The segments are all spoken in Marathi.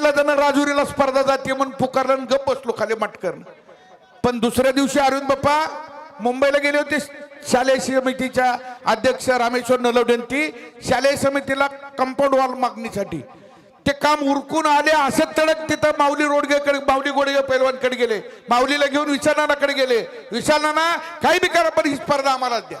नाईलाजानं राजुरीला स्पर्धा जाते म्हणून पुकारलं गप बसलो खाली मटकर पण दुसऱ्या दिवशी अरविंद बाप्पा मुंबईला गेले होते. शालेय समितीच्या अध्यक्ष रामेश्वर नलवडेंती शालेय समितीला कंपाऊंड वॉल मागणीसाठी. ते काम उरकून आले असं तडक तिथं माऊली रोडगेकडे माऊली गोडगे पैलवानकडे गेले. माऊलीला घेऊन विशालनानाकडे गेले. विशालनाना काही बी करा पण ही स्पर्धा आम्हाला द्या.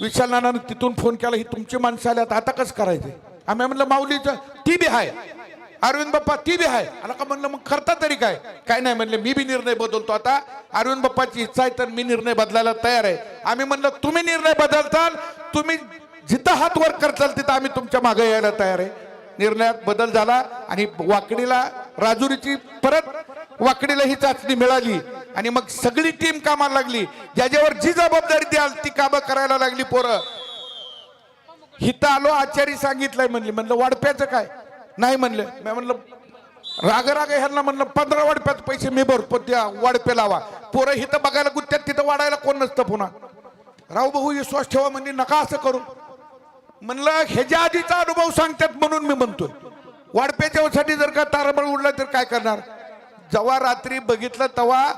विशालनानानं तिथून फोन केला ही तुमची माणसं आल्यात आता कसं करायचं? आम्ही म्हणलं माऊलीचं ती बी आहे अरविंद बाप्पा ती बी आहे. आला का म्हणलं मग करता तरी काय? काय नाही म्हणले मी बी निर्णय बदलतो आता. अरविंद बाप्पाची इच्छा आहे तर मी निर्णय बदलायला तयार आहे. आम्ही म्हणलं तुम्ही निर्णय बदलताल तुम्ही जिथं हात वर करताल तिथं आम्ही तुमच्या मागे यायला तयार आहे. निर्णयात बदल झाला आणि वाकडीला राजुरीची परत वाकडीला ही चाचणी मिळाली. आणि मग सगळी टीम कामाला लागली. ज्याच्यावर जी जबाबदारी द्याल ती कामं करायला लागली पोरं. हिथं आलो आचारी सांगितलंय म्हणली. म्हणलं वाढप्याचं काय? नाही म्हणलं. मी म्हणलं राग राग ह्यांना म्हणलं पंधरा वाडप्यात पैसे मी भरतो त्या वाडपे लावा. पोरं हिथं बघायला गुत्त्यात तिथं वाढायला कोण नसतं पुन्हा. राव भाऊ विश्वास ठेवा म्हणजे नका असं करू. म्हणलं ह्याच्या आधीचा अनुभव सांगतात म्हणून मी म्हणतोय. वाडप्याच्यासाठी जर का तारबळ उडला तर काय करणार? जेव्हा रात्री बघितलं तेव्हा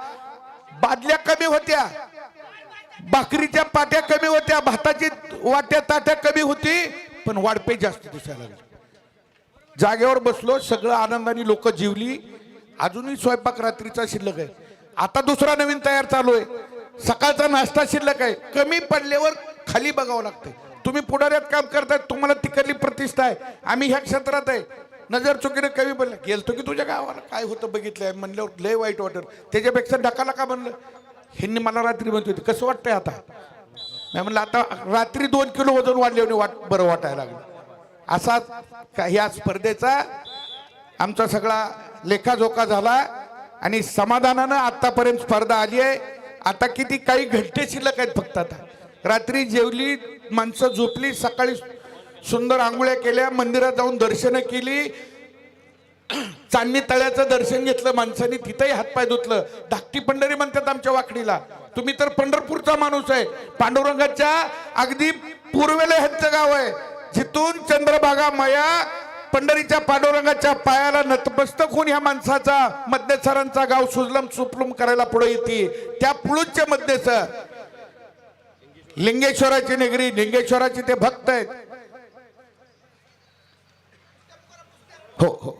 बादल्या कमी होत्या. भाकरीच्या पाट्या कमी होत्या भाताची वाट्या ताट्या कमी होती पण वाडपे जास्त दिसायला लागले. जागेवर बसलो सगळं आनंदाने लोक जीवली. अजूनही स्वयंपाक रात्रीचा शिल्लक आहे. आता दुसरा नवीन तयार चालू आहे. सकाळचा नाश्ता शिल्लक आहे. कमी पडल्यावर खाली बघावं लागतंय. तुम्ही पुढाऱ्यात काम करताय तुम्हाला तिकडली प्रतिष्ठा आहे. आम्ही ह्या क्षेत्रात आहे. नजर चुकीने कमी बनलं गेलतो की तुझ्या गावाला? काय होतं बघितलंय? म्हणल्यावर लय वाईट वाटत त्याच्यापेक्षा ढकाला का म्हणलं? ह्यांनी मला रात्री म्हणत होती कसं वाटतंय आता? नाही म्हणलं आता रात्री दोन किलो वजन वाढले वाट बरं वाटायला लागलं. असाच का- ह्या स्पर्धेचा आमचा सगळा लेखाजोखा झाला आणि समाधानानं आतापर्यंत स्पर्धा आली आहे. आता किती काही घंटे शिल्लक आहेत फक्त आता. रात्री जेवली माणसं झोपली सकाळी सुंदर आंघोळ्या केल्या मंदिरात जाऊन दर्शनं केली. चांदणी तळ्याचं दर्शन घेतलं माणसांनी तिथंही हातपाय धुतलं. धाकटी पंढरी म्हणतात आमच्या वाकडीला. तुम्ही तर पंढरपूरचा माणूस आहे. पांडुरंगाच्या अगदी पूर्वेला ह्यांचं गाव आहे. जिथून चंद्रभागा माया पंढरीच्या पांडुरंगाच्या पायाला नतमस्तक होऊन ह्या माणसाचा मध्यसरांचा गाव सुजलम सुपलम करायला पुढे येते त्या पुळूचे मध्यसर लिंगेश्वराची निगरी लिंगेश्वराचे ते भक्त आहेत. हो हो.